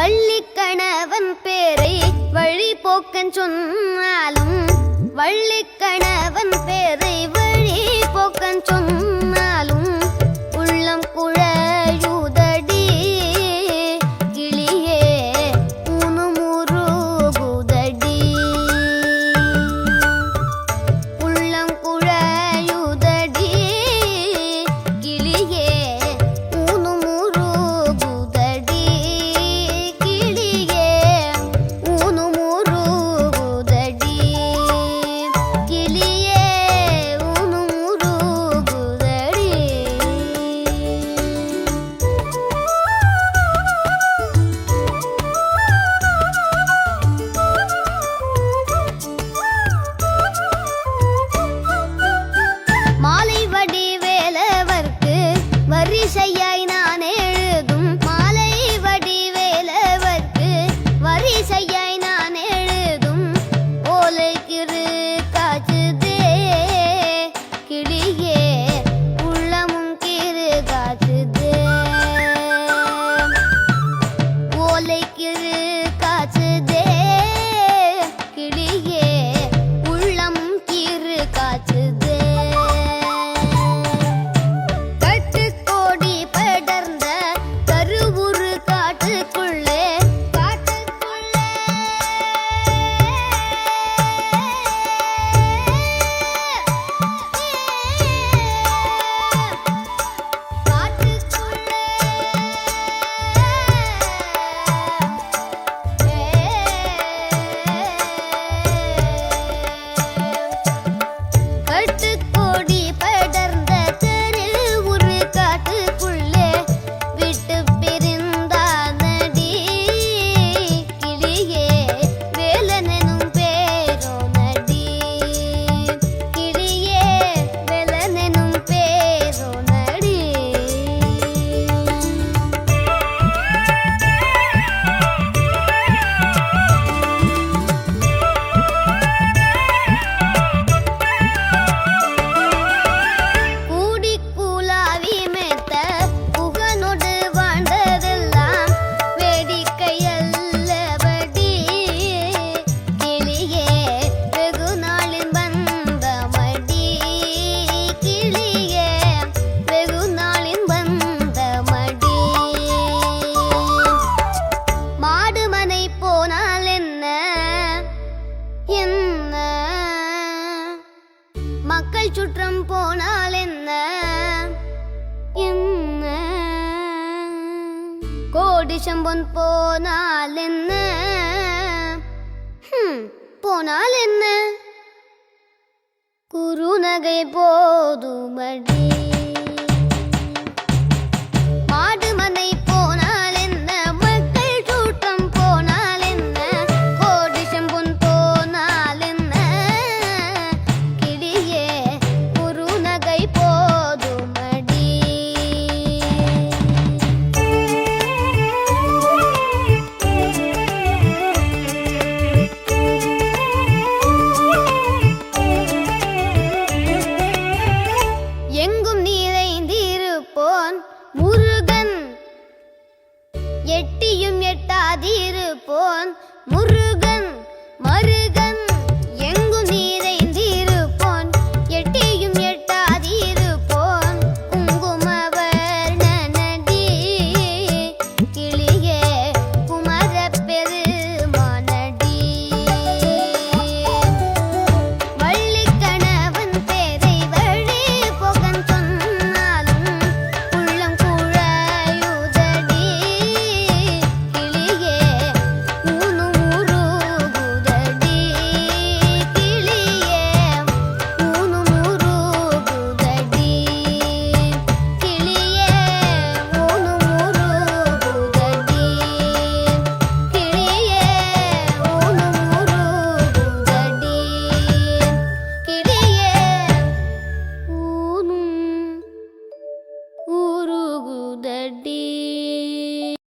வள்ளி கணவன் பேரை வழி போக்கன் சொன்னாலும் வள்ளி கணவன் பேரை மாலை சுற்றம் போனால் என்ன? என்ன? கோடி சம்பன் போனால் என்ன? போனால் என்ன? குறுநகை போதுமடி எட்டியும் எட்டாதிருப்போன். முரு